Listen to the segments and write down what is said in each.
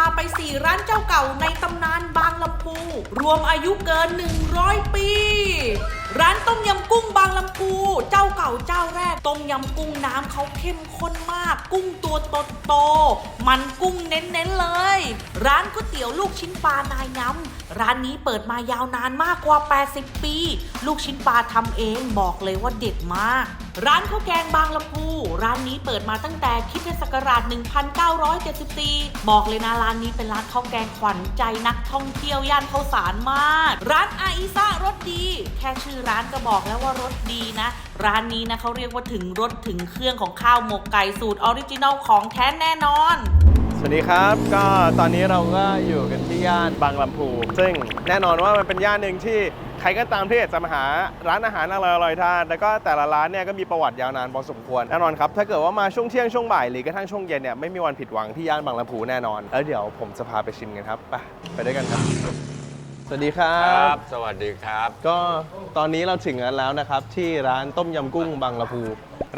าไป 4 ร้านเจ้าเก่าในตำนานบางลำพู รวมอายุเกิน 100 ปี ร้านต้มยำกุ้งบางลำพู เจ้าเก่าเจ้าแรก ต้มยำกุ้งน้ำเขาเข้มข้นมาก กุ้งตัวโตๆมันกุ้งเน้นๆเลย ร้านก๋วยเตี๋ยวลูกชิ้นปลานายย้ำร้านนี้เปิดมายาวนานมากกว่า 80 ปี ลูกชิ้นปลาทำเองบอกเลยว่าเด็ดมาก ร้านข้าวแกงบางลำพู ร้านนี้เปิดมาตั้งแต่คิดศักราช 1974 บอกเลยนะร้านนี้เป็นร้านข้าวแกงขวัญใจนักท่องเที่ยวย่านข้าวสารมาก ร้านอาอิซ่ารสดี แค่ชื่อร้านก็บอกแล้วว่ารสดีนะ ร้านนี้นะเขาเรียกว่าถึงรสถึงเครื่องของข้าวหมกไก่สูตรออริจินัลของแท้แน่นอนสวัสดีครับ ก็ตอนนี้เราก็อยู่กันที่ย่านบางลำพู ซึ่งแน่นอนว่ามันเป็นย่านหนึ่งที่ ครก็ตามที่อยากจะมาหาร้านอาหารอร่อยๆทานแล้วก็แต่ละร้านเนี่ยก็มีประวัติยาวนานพอสมควรแน่นอนครับถ้าเกิดว่ามาช่วงเที่ยงช่วงบ่ายหรือกระทั่งช่วงเย็นเนี่ยไม่มีวันผิดหวังที่ย่านบางลำพูแน่นอน แล้วเดี๋ยวผมจะพาไปชิมกันครับไปไปด้วยกันครับ สวัสดีครัครับ บ สวัสดีครับ ก็ตอนนี้เราถึงกันแล้วนะครับ ที่ร้านต้มยำกุ้งบางละพู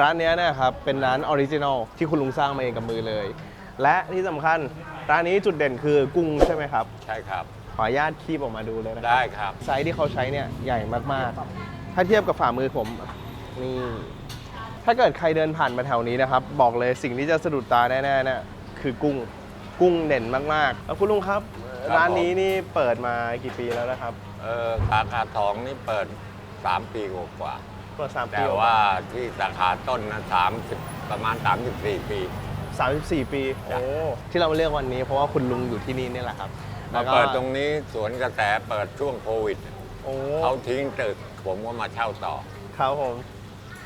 ร้านเนี้ยเนะครับเป็นร้านออริจินอลที่คุณลุงสร้างมาเองกับมือเลย และที่สำคัญร้านนี้จุดเด่นคือกุ้งใช่ไหมครับ ใช่ครับ ขออนุญาตคีบออกมาดูเลยนะคได้รับครับ ไซส์ที่เขาใช้เนี่ยใหญ่มากๆ ถ้าเทียบกับฝ่ามือผมนี่ถ้าเกิดใครเดินผ่านมาแถวนี้นะครับ บอกเลยสิ่งที่จะสะดุดตาแน่ๆเนี่ยคือกุ้งกุ้งเด่นมากๆแล้วคุณลุงครับ ครับ ร้านนี้นี่เปิดมากี่ปีแล้วนะครับ เออสาขาทองนี่เปิด 3 ปีกว่าเปิดสามๆปีแต่ว่าที่สาขาต้นนะ30ประมาณ 34 ปี 34 ปีจ้ะโอ้ที่เรามาเลือกวันนี้เพราะว่าคุณลุงอยู่ที่นี่นี่แหละครับ มาแล้วก็เปิดตรงนี้สวนกระแสเปิดช่วงโควิดโอ้เขาทิ้งตึกผมก็มาเช่าต่อ ครับผม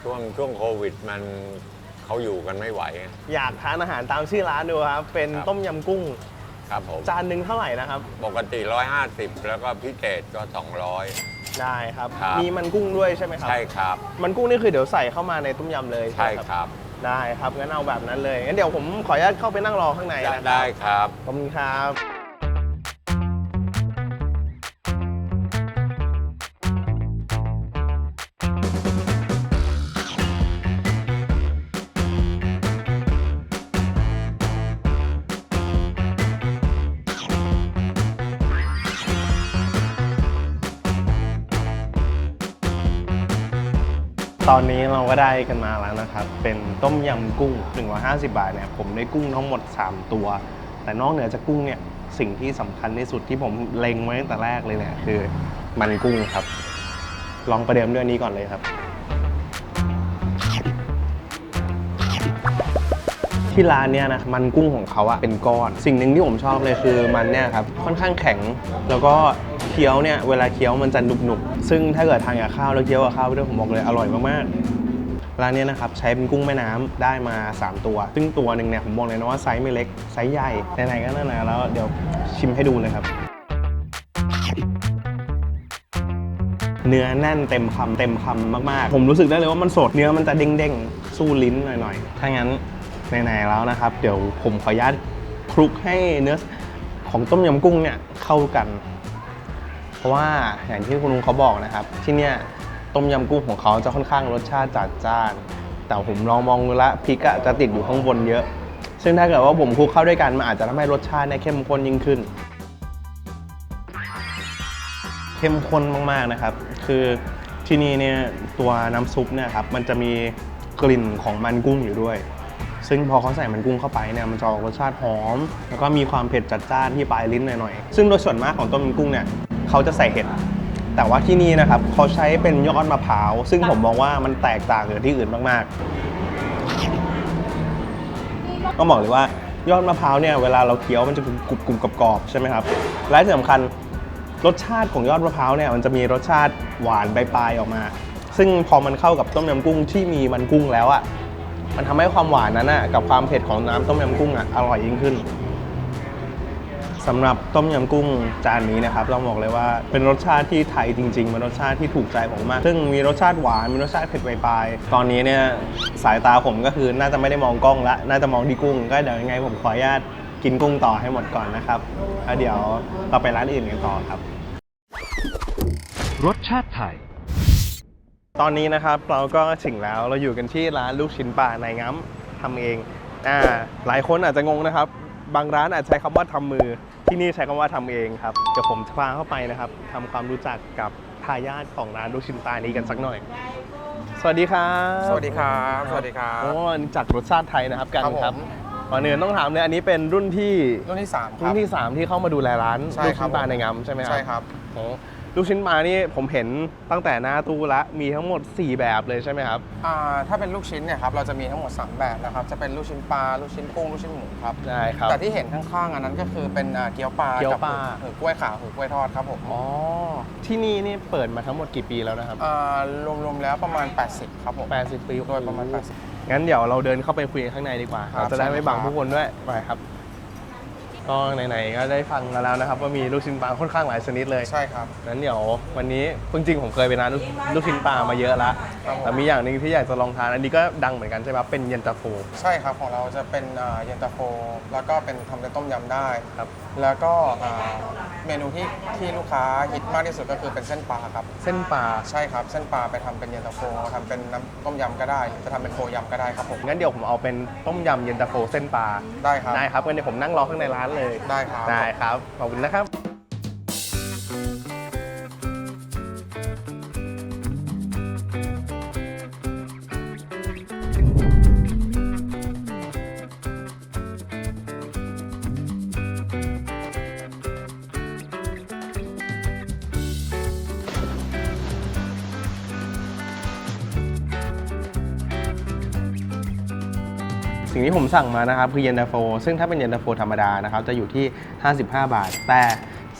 ช่วงช่วงโควิดมันเขาอยู่กันไม่ไหว อยากทานอาหารตามชื่อร้านดูครับ เป็นครับ ต้มยำกุ้ง ครับผม จานหนึ่งเท่าไหร่นะครับ ปกติ 150 แล้วก็พิเศษก็ 200 ได้ครับ ครับ มีมันกุ้งด้วยใช่ไหมครับ ใช่ครับ มันกุ้งนี่คือเดี๋ยวใส่เข้ามาในต้มยำเลยใช่ไหมครับ ได้ครับงั้นเอาแบบนั้นเลยงั้นเดี๋ยวผมขออนุญาตเข้าไปนั่งรอข้างในนะครับได้ครับ ขอบคุณครับ ตอนนี้เราก็ได้กันมาแล้วนะครับ เป็นต้มยำกุ้ง 150 บาทเนี่ยผมได้กุ้งทั้งหมด 3 ตัว แต่นอกเหนือจากกุ้งเนี่ยสิ่งที่สำคัญที่สุดที่ผมเล็งไว้ตั้งแต่แรกเลยเนี่ยคือมันกุ้งครับ ลองประเดิมด้วยอันนี้ก่อนเลยครับ ที่ร้านเนี่ยนะมันกุ้งของเขาอะเป็นก้อน สิ่งหนึ่งที่ผมชอบเลยคือมันเนี่ยครับค่อนข้างแข็งแล้วก็ คี้ยวเนี่ยเวลาเคี้ยวมันจะหนุบๆซึ่งถ้าเกิดทานกับข้าวแล้วเคี้ยวกับข้าวไปด้วยผมบอกเลยอร่อยมากๆร้านเนี้นะครับใช้เป็นกุ้งแม่น้ำได้มา 3 ตัว ซึ่งตัวหนึ่งเนี่ยผมบอกเลยนะว่าไซส์ไม่เล็กไซส์ใหญ่ไหนๆก็นั่นแหละแล้วเดี๋ยวชิมให้ดูเลยครับเนื้อแน่นเต็มคำเต็มคำมากๆ ผมรู้สึกได้เลยว่ามันสดเนื้อมันจะเด้งๆ สู้ลิ้นหน่อยๆ ถ้างั้นไหนๆแล้วนะครับ เดี๋ยวผมขออนุญาตคลุกให้เนื้อของต้มยำกุ้งเนี่ยเข้ากัน เพราะว่าอย่างที่คุณลุงเขาบอกนะครับ ที่เนี่ยต้มยำกุ้งของเขาจะค่อนข้างรสชาติจัดจ้าน แต่ผมลองมองดูละพริกอะจะติดอยู่ข้างบนเยอะ ซึ่งถ้าเกิดว่าผมคลุกเข้าด้วยกันมันอาจจะทำให้รสชาติเนี่ยเข้มข้นยิ่งขึ้น เข้มข้นมากๆนะครับ คือที่นี่เนี่ยตัวน้ำซุปเนี่ยครับมันจะมีกลิ่นของมันกุ้งอยู่ด้วย ซึ่งพอเขาใส่มันกุ้งเข้าไปเนี่ยมันจะออกรสชาติหอม แล้วก็มีความเผ็ดจัดจ้านที่ปลายลิ้นหน่อยๆ ซึ่งโดยส่วนมากของต้มยำกุ้งเนี่ย เขาจะใส่เห็ดแต่ว่าที่นี่นะครับเขาใช้เป็นยอดมะพร้าว ซึ่งผมมองว่ามันแตกต่างจากที่อื่นมากๆ ก็บอกเลยว่ายอดมะพร้าวเนี่ยเวลาเราเคี้ยวมันจะกรุบกรุบกรอบๆใช่ไหมครับและที่สำคัญรสชาติของยอดมะพร้าวเนี่ยมันจะมีรสชาติหวานปลายๆออกมา ซึ่งพอมันเข้ากับต้มยำกุ้งที่มีมันกุ้งแล้วอะ่ะมันทำให้ความหวานนั้นอะกับความเผ็ดของน้ำต้มยำกุ้งอะ่ะอร่อยยิ่งขึ้น สำหรับต้มยำกุ้งจานนี้นะครับต้องบอกเลยว่าเป็นรสชาติที่ไทยจริงๆเป็นรสชาติที่ถูกใจผมมาก ซึ่งมีรสชาติหวานมีรสชาติเผ็ดปลายๆตอนนี้เนี่ยสายตาผมก็คือน่าจะไม่ได้มองกล้องละน่าจะมองที่กุ้งก็เดี๋ยวยังไงผมขออนุญาตกินกุ้งต่อให้หมดก่อนนะครับแล้วเดี๋ยวเราไปร้านอื่นกันต่อครับ รสชาติไทย ตอนนี้นะครับเราก็ถึงแล้วเราอยู่กันที่ร้านลูกชิ้นปลาในง้ำทำเองอ่าหลายคนอาจจะงงนะครับ บางร้านอาจใช้คำว่าทำมือ ที่นี่ใช้คำว่าทำเองครับเดี๋ยวผมจะพาเข้าไปนะครับทำความรู้จักกับทายาทของร้านลูกชิ้นปลานี้กันสักหน่อย สวัสดีครับ สวัสดีครับ สวัสดีครับโอ้อันนี้จากรสชาติไทยนะครับกันครับผมครับก่อนอื่นต้องถามเลยอันนี้เป็นรุ่นที่รุ่นที่3ครุ่รับนที่ 3 ที่เข้ามาดูแลร้านใช่ลูกครัชิ้บนปลาในงำใช่ไหมครับใช่ครับโอ้ ลูกชิ้นปลานี่ผมเห็นตั้งแต่หน้าตู้ละมีทั้งหมด 4 แบบเลยใช่ไหมครับ อ่าถ้าเป็นลูกชิ้นเนี่ยครับเราจะมีทั้งหมด 3 แบบนะครับจะเป็นลูกชิ้นปลาลูกชิ้นกุ้งลูกชิ้นหมูครับได้ครับ แต่ที่เห็นข้างๆอันนั้นก็คือเป็นอ่าเกี๊ยวปลาเกี๊ยวปลากับหือกล้วยขาวหือกล้วยทอดครับผมอ๋อที่นี่นี่เปิดมาทั้งหมดกี่ปีแล้วนะครับอ่ารวมๆแล้วประมาณ 80 ครับผม 80 ปีโดยประมาณโอ้โหงั้นเดี๋ยวเราเดินเข้าไปคุยกันข้างในดีกว่า ครับเราจะได้ไม่บังใช่ครับผู้คนด้วยไปครับ ก็ไหนๆก็ได้ฟังกันแล้วนะครับ ว่ามีลูกชิ้นปลาค่อนข้างหลายชนิดเลยใช่ครับงั้นเดี๋ยววันนี้จริงๆผมเคยไปร้านลูกลูกชิ้นปลามาเยอะละครับผม แต่มีอย่างหนึ่งที่อยากจะลองทานอันนี้ก็ดังเหมือนกันใช่ไหมครับเป็นเย็นตาโฟ ใช่ครับของเราจะเป็นอ่าเย็นตาโฟ แล้วก็เป็นทำเป็นต้มยำได้ ครับ แล้วก็อ่าเมนูที่ที่ลูกค้าฮิตมากที่สุดก็คือเป็นเส้นปลาครับ เส้นปลาใช่ครับ เส้นปลาไปทำเป็นเย็นตาโฟทำเป็นน้ำต้มยำก็ได้หรือจะทำเป็นโฟยำก็ได้ครับผมงั้นเดี๋ยวผมเอาเป็นต้มยำเย็นตาโฟเส้นปลาได้ครับ ได้ครับงั้นเดี๋ยวผมนั่งรอข้างในร้านเลยได้ครับ ได้ครับ ขอบคุณนะครับ ที่ผมสั่งมานะครับคือเย็นตาโฟ ซึ่งถ้าเป็นเย็นตาโฟธรรมดานะครับจะอยู่ที่ 55 บาท แต่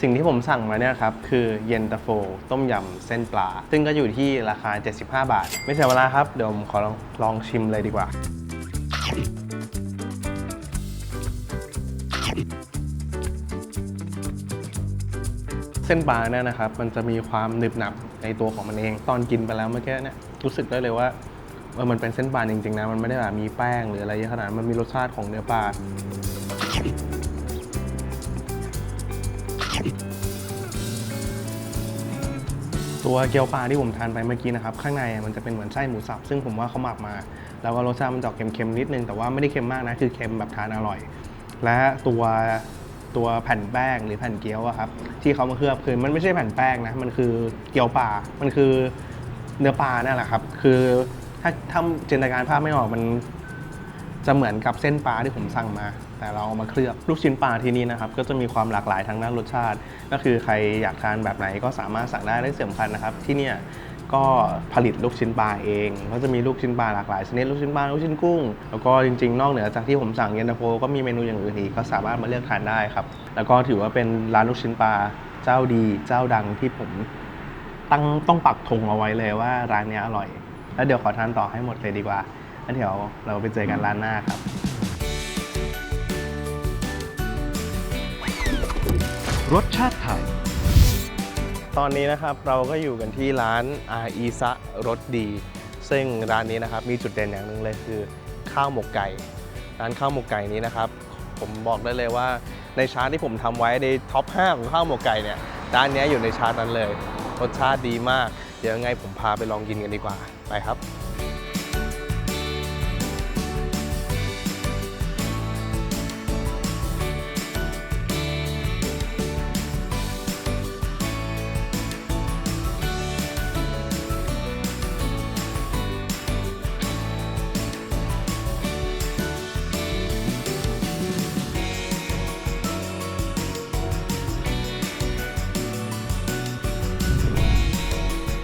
สิ่งที่ผมสั่งมาเนี่ยครับคือเย็นตาโฟ ต้มยำเส้นปลา ซึ่งก็อยู่ที่ราคา 75 บาท ไม่เสียเวลาครับเดี๋ยวผมขอลองลองชิมเลยดีกว่าเส้นปลาเนี่ยนะครับมันจะมีความหนึบหนับในตัวของมันเอง ตอนกินไปแล้วเมื่อกี้เนี่ยรู้สึกได้เลยว่า เออมันเป็นเส้นปลาจริงๆนะ มันไม่ได้แบบมีแป้งหรืออะไรเยอะขนาดนั้นมันมีรสชาติของเนื้อปลาตัวเกี๊ยวปลาที่ผมทานไปเมื่อกี้นะครับ ข้างในมันจะเป็นเหมือนไส้หมูสับ ซึ่งผมว่าเขาหมักมา แล้วก็รสชาติมันจะออกเค็มๆนิดนึงแต่ว่าไม่ได้เค็มมากนะ คือเค็มแบบทานอร่อย และตัวตัวแผ่นแป้งหรือแผ่นเกี๊ยวอะครับ ที่เขามาเคลือบคือมันไม่ใช่แผ่นแป้งนะ มันคือเกี๊ยวปลา มันคือเนื้อปลานั่นแหละครับ คือ ถ้าถ้าจินตนาการภาพไม่ออกมันจะเหมือนกับเส้นปลาที่ผมสั่งมา แต่เราเอามาเคลือบลูกชิ้นปลาที่นี่นะครับ ก็จะมีความหลากหลายทางด้านรสชาติ ก็คือใครอยากทานแบบไหนก็สามารถสั่งได้ได้เสริมคัญนะครับ ที่เนี่ยก็ผลิตลูกชิ้นปลาเองก็จะมีลูกชิ้นปลาหลากหลายชนิดลูกชิ้นปลาลูกชิ้นกุ้ง แล้วก็จริงๆ นอกเหนือจากที่ผมสั่งเย็นตาโฟก็มีเมนูอย่างอื่นอีกก็สามารถมาเลือกทานได้ครับ แล้วก็ถือว่าเป็นร้านลูกชิ้นปลาเจ้าดีเจ้าดังที่ผมตั้งต้องปักธงเอาไว้เลยว่าร้านนี้อร่อย แล้วเดี๋ยวขอทานต่อให้หมดเลยดีกว่าแล้วเดี๋ยวเราไปเจอกันร้านหน้าครับ รสชาติไทย ตอนนี้นะครับเราก็อยู่กันที่ร้านอาอีซะรสดี ซึ่งร้านนี้นะครับมีจุดเด่นอย่างหนึ่งเลยคือ ข้าวหมกไก่ ร้านข้าวหมกไก่นี้นะครับ ผมบอกได้เลยว่าในชาร์ตที่ผมทำไว้ในท็อป 5 ของข้าวหมกไก่เนี่ยร้านเนี้ยอยู่ในชาร์ตนั้นเลย รสชาติดีมาก เดี๋ยวยังไงผมพาไปลองกินกันดีกว่า ไปครับ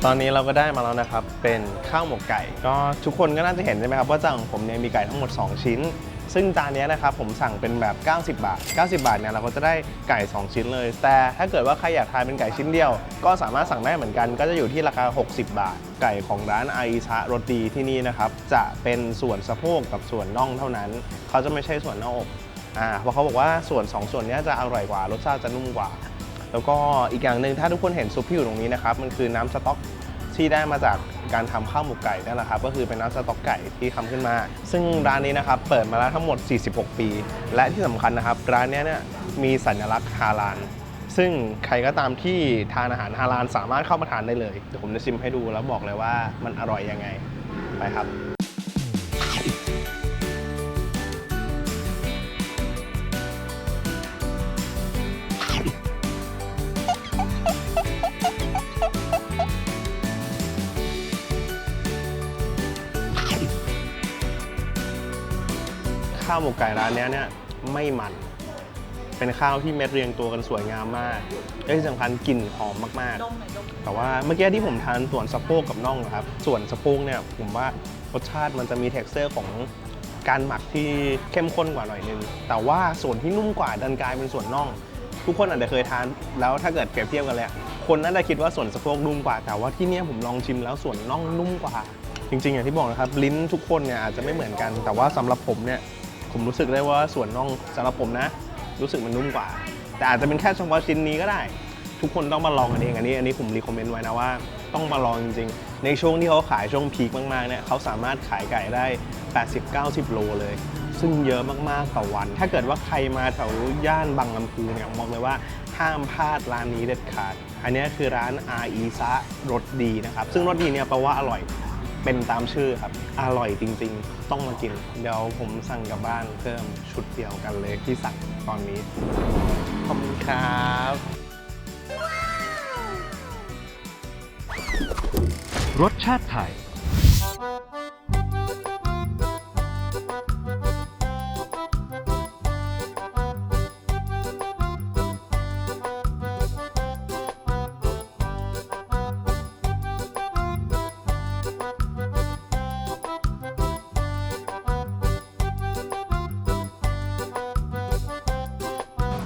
ตอนนี้เราก็ได้มาแล้วนะครับ เป็นข้าวหมกไก่ ก็ทุกคนก็น่าจะเห็นใช่ไหมครับว่าจานของผมเนี่ยมีไก่ทั้งหมด 2 ชิ้น ซึ่งจานนี้นะครับผมสั่งเป็นแบบ 90 บาท 90 บาทเนี่ยเราก็จะได้ไก่ 2 ชิ้นเลย แต่ถ้าเกิดว่าใครอยากทานเป็นไก่ชิ้นเดียว ก็สามารถสั่งได้เหมือนกัน ก็จะอยู่ที่ราคา 60 บาท ไก่ของร้านไอชะรสดีที่นี่นะครับจะเป็นส่วนสะโพกกับส่วนน่องเท่านั้น เขาจะไม่ใช่ส่วนหน้าอกอ่าเพราะเขาบอกว่าส่วนสองส่วนนี้จะอร่อยกว่ารสชาติจะนุ่มกว่า แล้วก็อีกอย่างหนึ่งถ้าทุกคนเห็นซุปที่อยู่ตรงนี้นะครับมันคือน้ำสต๊อกที่ได้มาจากการทำข้าวหมกไก่นั่นแหละครับก็คือเป็นน้ำสต๊อกไก่ที่ทำขึ้นมา ซึ่งร้านนี้นะครับเปิดมาแล้วทั้งหมด 46 ปี และที่สำคัญนะครับ ร้านนี้เนี่ยมีสัญลักษณ์ฮาลาลซึ่งใครก็ตามที่ทานอาหารฮาลาลสามารถเข้ามาทานได้เลยเดี๋ยวผมจะชิมให้ดูแล้วบอกเลยว่ามันอร่อยยังไงไปครับ ข้าวหมกไก่ร้านนี้เนี่ยไม่มัน เป็นข้าวที่เม็ดเรียงตัวกันสวยงามมากและที่สำคัญกลิ่นหอมมากๆ แต่ว่าเมื่อกี้ที่ผมทานส่วนสะโพกกับน่องนะครับ ส่วนสะโพกเนี่ยผมว่ารสชาติมันจะมี t e x t อร์ของการหมักที่เข้มข้นกว่าหน่อยนึง แต่ว่าส่วนที่นุ่มกว่าดันกลายเป็นส่วนน่อง ทุกคนอาจจะเคยทาน แล้วถ้าเกิดเปรียบเทียบกันเลยอะคนน่าจะคิดว่าส่วนสะโพกนุ่มกว่า แต่ว่าที่นี่ผมลองชิมแล้วส่วนน่องนุ่มกว่า จริงๆ อย่างที่บอกนะครับ ลิ้นทุกคนเนี่ยอาจจะไม่เหมือนกัน แต่ว่าสำหรับผมเนี่ย ผมรู้สึกได้ว่าส่วนน่องสำหรับผมนะ รู้สึกมันนุ่มกว่า แต่อาจจะเป็นแค่เฉพาะชิ้นนี้ก็ได้ ทุกคนต้องมาลองกันเองอันนี้ อันนี้ผมรีคอมเมนต์ไว้นะว่าต้องมาลองจริงๆ ในช่วงที่เขาขายช่วงพีคมากๆเนี่ยเขาสามารถขายไก่ได้ 80-90 โลเลย ซึ่งเยอะมากๆต่อวัน ถ้าเกิดว่าใครมาแถวย่านบางลำพูเนี่ยบอกเลยว่าห้ามพลาดร้านนี้เด็ดขาด อันนี้คือร้านอาอีซะรสดีนะครับ ซึ่งรสดีเนี่ยแปลว่าอร่อย เป็นตามชื่อครับ อร่อยจริง ๆ ต้องมากิน เดี๋ยวผมสั่งกลับบ้านเพิ่มชุดเดียวกันเลยที่สั่งตอนนี้ ขอบคุณครับรสชาติไทย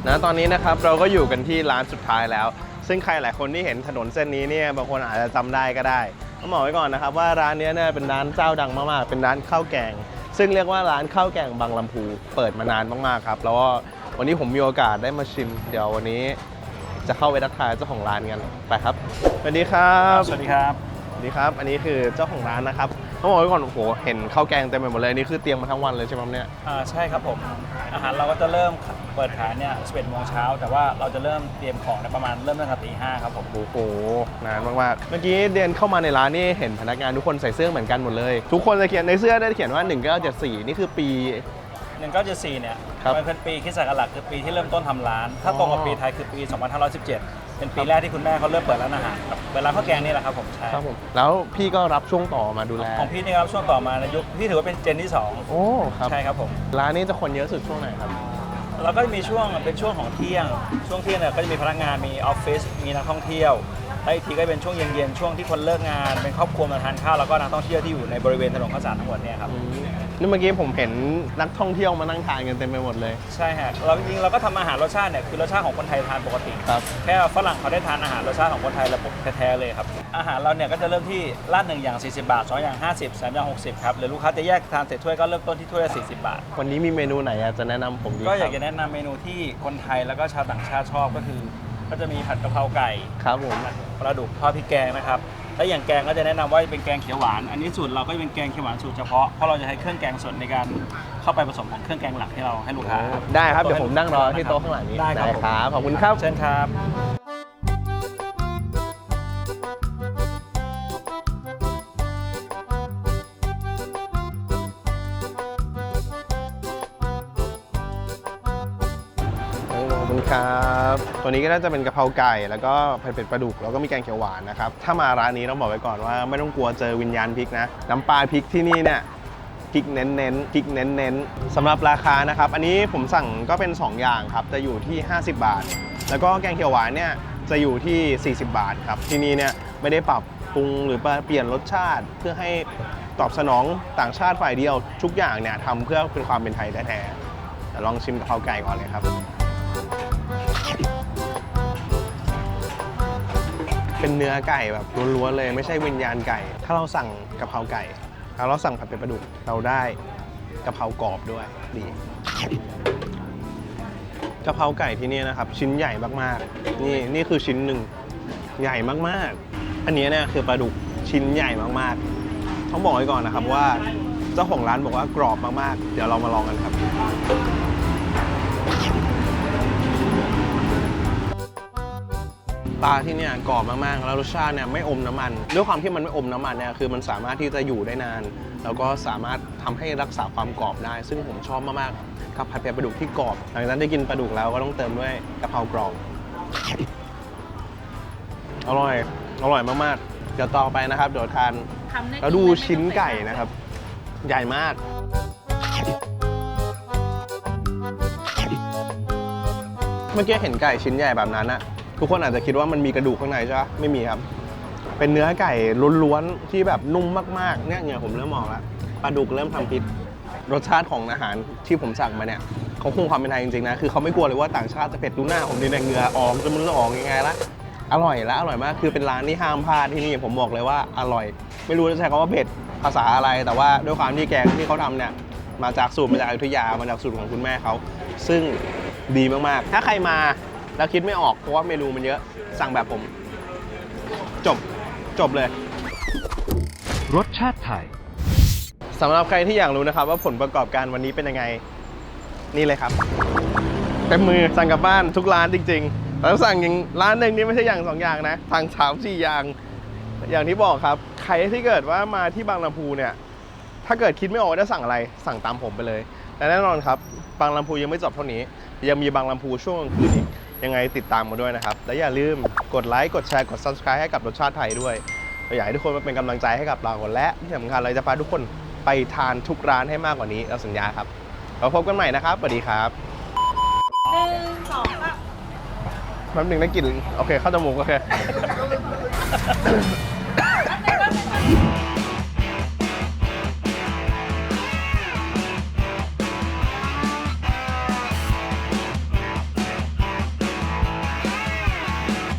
นะตอนนี้นะครับเราก็อยู่กันที่ร้านสุดท้ายแล้ว ซึ่งใครหลายคนที่เห็นถนนเส้นนี้เนี่ยบางคนอาจจะจำได้ก็ได้ต้องบอกไว้ก่อนนะครับว่าร้านเนี้ยเนี่ยเป็นร้านเจ้าดังมากๆ เป็นร้านข้าวแกง ซึ่งเรียกว่าร้านข้าวแกงบางลำพูเปิดมานานมากๆครับแล้วก็วันนี้ผมมีโอกาสได้มาชิม เดี๋ยววันนี้จะเข้าไปทักทายเจ้าของร้านกันไปครับสวัสดีครับ สวัสดีครับสวัสดีครับ อันนี้คือเจ้าของร้านนะครับ ต้องบอกไว้ก่อนโอ้โหเห็นข้าวแกงเต็มไปหมดเลยอันนี่คือเตรียมมาทั้งวันเลยใช่ไหมครับเนี่ย อ่าใช่ครับผม อาหารเราก็จะเริ่มเปิดขายเนี่ย11โมงเช้า แต่ว่าเราจะเริ่มเตรียมของในประมาณเริ่มตั้งแต่ตีห้าครับผม โอ้โห นานมากๆ เมื่อกี้เดินเข้ามาในร้านนี่เห็นพนักงานทุกคนใส่เสื้อเหมือนกันหมดเลย ทุกคนจะเขียนในเสื้อได้เขียนว่า 1974 นี่คือปี 1974เนี่ยครับมันเป็นปีคริสตศักราชคือปีที่เริ่มต้นทำร้าน ถ้าตรงกับปีไทยคือปี 2517 เป็นปีแรกที่คุณแม่เขาเริ่มเปิดร้านอาหารครับเปิดร้านข้าวแกงนี่แหละครับผมใช่ครับผมแล้วพี่ก็รับช่วงต่อมาดูแลของพี่นี่ครับช่วงต่อมาในยุคพี่ถือว่าเป็นเจนที่สองโอ้ครับใช่ครับผม ร้านนี้จะคนเยอะสุดช่วงไหนครับ เราก็จะมีช่วงเป็นช่วงของเที่ยง ช่วงเที่ยงเนี่ยก็จะมีพนักงานมีออฟฟิศมีนักท่องเที่ยวแล้วอีกทีก็เป็นช่วงเย็นๆช่วงที่คนเลิกงานเป็นครอบครัวมาทานข้าวแล้วก็นักท่องเที่ยวที่อยู่ในบริเวณถนนข้าวสารทั้งหมดเนี่ยครับ นี่เมื่อกี้ผมเห็นนักท่องเที่ยวมานั่งทานกันเต็มไปหมดเลย ใช่ฮะเราจริงๆเราก็ทำอาหารรสชาติเนี่ยคือรสชาติของคนไทยทานปกติ ครับ แค่ฝรั่งเขาได้ทานอาหารรสชาติของคนไทยระบบแท้ๆเลยครับ อาหารเราเนี่ยก็จะเริ่มที่ราดหนึ่งอย่าง 40 บาทสองอย่าง 50สามอย่าง 60 ครับหรือลูกค้าจะแยกทานเสร็จถ้วยก็เริ่มต้นที่ถ้วยละ40 บาท วันนี้มีเมนูไหนอยากจะแนะนำผมดีก็อยากคจะรับแนะนำเมนูที่คนไทยแล้วก็ชาวต่างชาติชอบก็คือ ก็จะมีผัดกะเพราไก่ครับผม ผัดปลาดุกทอดพริกแกงนะครับ และอย่างแกงก็จะแนะนำว่าเป็นแกงเขียวหวาน อันนี้สูตรเราก็จะเป็นแกงเขียวหวานสูตรเฉพาะ เพราะเราจะใช้เครื่องแกงสดในการเข้าไปผสมของเครื่องแกงหลักให้เราให้ลูกค้าได้ครับ เดี๋ยวผมนั่งรอที่โต๊ะข้างหลังนี้ได้ครับผมครับขอบคุณครับ เชิญครับ คุณครับ ตัวนี้ก็น่าจะเป็นกะเพราไก่ แล้วก็ผัดเผ็ดปลาดุก แล้วก็มีแกงเขียวหวานนะครับ ถ้ามาร้านนี้ต้องบอกไว้ก่อนว่าไม่ต้องกลัวเจอวิญญาณพริกนะ น้ำปลาพริกที่นี่เนี่ยพริกเน้นๆพริกเน้นๆสำหรับราคานะครับ อันนี้ผมสั่งก็เป็น 2 อย่างครับ จะอยู่ที่ 50 บาท แล้วก็แกงเขียวหวานเนี่ยจะอยู่ที่ 40 บาทครับ ที่นี่เนี่ยไม่ได้ปรับปรุงหรือเปลี่ยนรสชาติเพื่อให้ตอบสนองต่างชาติฝ่ายเดียว ทุกอย่างเนี่ยทำเพื่อเป็นความเป็นไทยแท้ๆลองชิมกะเพราไก่ก่อนเลยครับ เป็นเนื้อไก่แบบล้วนๆเลย ไม่ใช่วิญญาณไก่ ถ้าเราสั่งกะเพราไก่แล้วเราสั่งผัดเป็ดปลาดุกเราได้กะเพรากรอบด้วยดีกะเพราไก่ที่นี่นะครับ ชิ้นใหญ่มากๆ นี่นี่คือชิ้นหนึ่งใหญ่มากๆ อันนี้เนี่ยคือปลาดุกชิ้นใหญ่มากๆต้องบอกไว้ก่อนนะครับว่าเจ้าของร้านบอกว่ากรอบมากๆ เดี๋ยวเรามาลองกันครับ ปลาที่เนี่ยกรอบมากๆ แล้วรสชาติเนี่ยไม่อมน้ำมัน ด้วยความที่มันไม่อมน้ำมันเนี่ยคือมันสามารถที่จะอยู่ได้นาน แล้วก็สามารถทำให้รักษาความกรอบได้ ซึ่งผมชอบมากๆกับผัดเผ็ดปลาดุกที่กรอบ หลังจากได้กินปลาดุกแล้วก็ต้องเติมด้วยกะเพรากรอบ อร่อย อร่อยมากๆ เดี๋ยวต่อไปนะครับ เดี๋ยวทานแล้วดูชิ้นไก่นะครับ ใหญ่มากเมื่อกี้เห็นไก่ชิ้นใหญ่แบบนั้นอะ ทุกคนอาจจะคิดว่ามันมีกระดูกข้างในใช่ปะไม่มีครับ เป็นเนื้อไก่ล้วนๆที่แบบนุ่มมากๆเนี่ยเนี่ยผมเริ่มมองแล้วปลาดุกเริ่มทำพิษรสชาติของอาหารที่ผมสั่งมาเนี่ยเขาคงความเป็นไทยจริงๆนะคือเขาไม่กลัวเลยว่าต่างชาติจะเผ็ดดูหน้าผมในเหงื่อออกจะมันจะออกยังไงละอร่อยและอร่อยมากคือเป็นร้านที่ห้ามพลาดที่นี่ผมบอกเลยว่าอร่อย ไม่รู้จะใช้คำว่าเผ็ดภาษาอะไร แต่ว่าด้วยความที่แกงที่เขาทำเนี่ยมาจากสูตรมาจากอยุธยามาจากสูตรของคุณแม่เขาซึ่งดีมากๆ ถ้าใครมา แล้วคิดไม่ออกเพราะว่าเมนูมันเยอะ สั่งแบบผม จบ จบเลย รสชาติไทยสำหรับใครที่อยากรู้นะครับ ว่าผลประกอบการวันนี้เป็นยังไง นี่เลยครับเต็มมือสั่งกลับบ้านทุกร้านจริง ๆ แล้วสั่งอย่างร้านหนึ่งนี่ไม่ใช่อย่างสองอย่างนะสั่งสามสี่อย่าง อย่างที่บอกครับ ใครที่เกิดว่ามาที่บางลำพูเนี่ย ถ้าเกิดคิดไม่ออกว่าจะสั่งอะไร สั่งตามผมไปเลยแต่แน่นอนครับ บางลำพูยังไม่จบเท่านี้ ยังมีบางลำพูช่วงกลางคืนอีก ยังไงติดตามมาด้วยนะครับ และอย่าลืมกดไลค์กดแชร์กด subscribe ให้กับรสชาติไทยด้วยเราอยากให้ทุกคนมาเป็นกำลังใจให้กับเราและที่สำคัญเราจะพาทุกคนไปทานทุกร้านให้มากกว่านี้เราสัญญาครับเราพบกันใหม่นะครับสวัสดีครับหนึ่งสองสามแป๊บหนึงได้กลิ่นโอเคเข้าจมูกโอเค